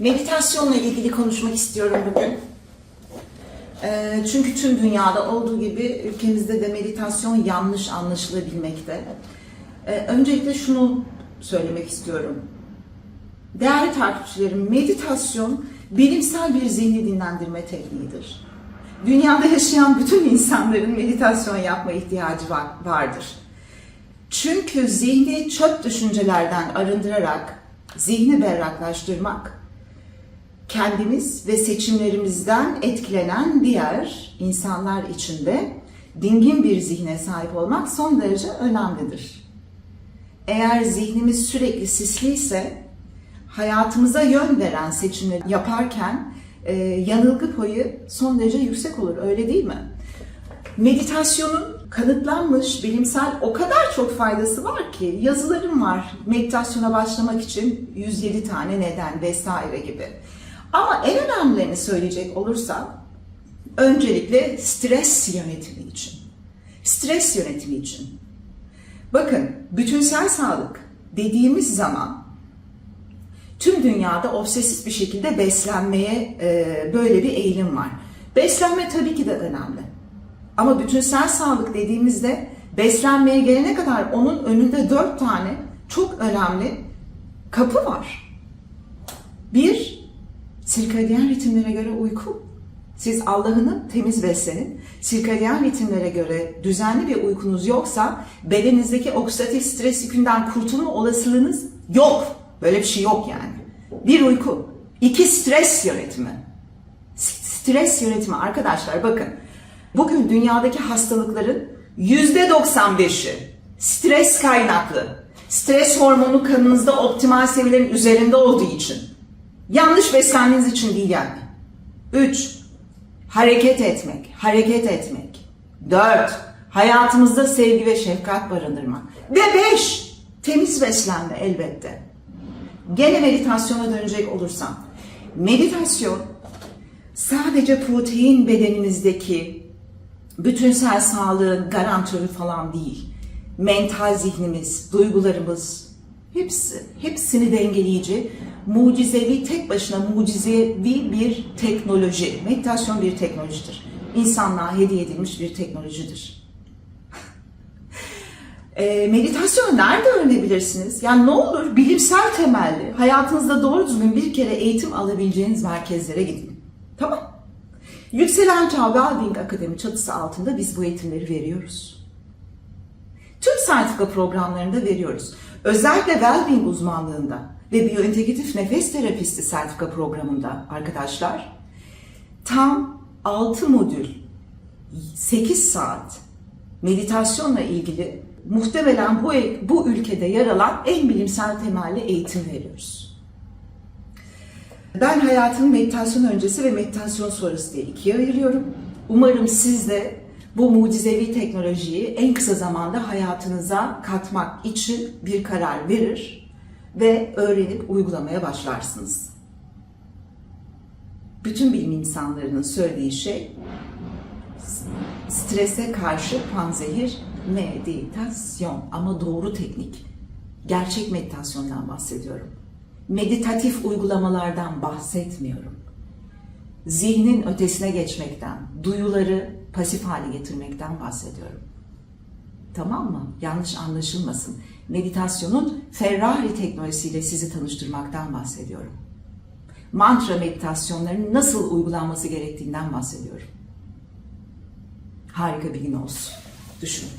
Meditasyonla ilgili konuşmak istiyorum bugün. Ee, Çünkü tüm dünyada olduğu gibi ülkemizde de meditasyon yanlış anlaşılabilmekte. Ee, Öncelikle şunu söylemek istiyorum. Değerli takipçilerim, meditasyon bilimsel bir zihni dinlendirme tekniğidir. Dünyada yaşayan bütün insanların meditasyon yapma ihtiyacı var- vardır. Çünkü zihni çöp düşüncelerden arındırarak zihni berraklaştırmak, kendimiz ve seçimlerimizden etkilenen diğer insanlar için de dingin bir zihne sahip olmak son derece önemlidir. Eğer zihnimiz sürekli sisliyse hayatımıza yön veren seçimleri yaparken e, yanılgı payı son derece yüksek olur öyle değil mi? Meditasyonun kanıtlanmış bilimsel o kadar çok faydası var ki yazılarım var meditasyona başlamak için 107 tane neden vesaire gibi. Ama en önemlilerini söyleyecek olursam öncelikle stres yönetimi için. Stres yönetimi için. Bakın bütünsel sağlık dediğimiz zaman tüm dünyada obsesif bir şekilde beslenmeye e, böyle bir eğilim var. Beslenme tabii ki de önemli. Ama bütünsel sağlık dediğimizde beslenmeye gelene kadar onun önünde dört tane çok önemli kapı var. Bir, sirkadiyen ritimlere göre uyku. Siz Allah'ını temiz beslenin. Sirkadiyen ritimlere göre düzenli bir uykunuz yoksa bedeninizdeki oksidatif stres yükünden kurtulma olasılığınız yok. Böyle bir şey yok yani. Bir uyku. İki stres yönetimi. Stres yönetimi arkadaşlar bakın. Bugün dünyadaki hastalıkların yüzde 95'i stres kaynaklı. Stres hormonu kanınızda optimal seviyelerin üzerinde olduğu için. Yanlış beslendiğiniz için değil yani. 3. Hareket etmek, hareket etmek. 4. Hayatımızda sevgi ve şefkat barındırmak. Ve 5. Temiz beslenme elbette. Gene meditasyona dönecek olursam. Meditasyon sadece protein bedenimizdeki bütünsel sağlığın garantörü falan değil. Mental zihnimiz, duygularımız, hepsi, hepsini dengeleyici, mucizevi, tek başına mucizevi bir teknoloji. Meditasyon bir teknolojidir. İnsanlığa hediye edilmiş bir teknolojidir. E, meditasyonu nerede öğrenebilirsiniz? Yani ne olur bilimsel temelli, hayatınızda doğru düzgün bir kere eğitim alabileceğiniz merkezlere gidin. Tamam. Yükselen Çağ Akademi çatısı altında biz bu eğitimleri veriyoruz. Tüm sertifika programlarında veriyoruz. Özellikle Wellbeing uzmanlığında ve biyointegratif nefes terapisti sertifika programında arkadaşlar tam 6 modül 8 saat meditasyonla ilgili muhtemelen bu, bu ülkede yer alan en bilimsel temelli eğitim veriyoruz. Ben hayatımı meditasyon öncesi ve meditasyon sonrası diye ikiye ayırıyorum. Umarım siz de bu mucizevi teknolojiyi en kısa zamanda hayatınıza katmak için bir karar verir ve öğrenip uygulamaya başlarsınız. Bütün bilim insanlarının söylediği şey strese karşı panzehir meditasyon ama doğru teknik. Gerçek meditasyondan bahsediyorum. Meditatif uygulamalardan bahsetmiyorum. Zihnin ötesine geçmekten, duyuları pasif hale getirmekten bahsediyorum. Tamam mı? Yanlış anlaşılmasın. Meditasyonun Ferrari teknolojisiyle sizi tanıştırmaktan bahsediyorum. Mantra meditasyonlarının nasıl uygulanması gerektiğinden bahsediyorum. Harika bir gün olsun. Düşünün.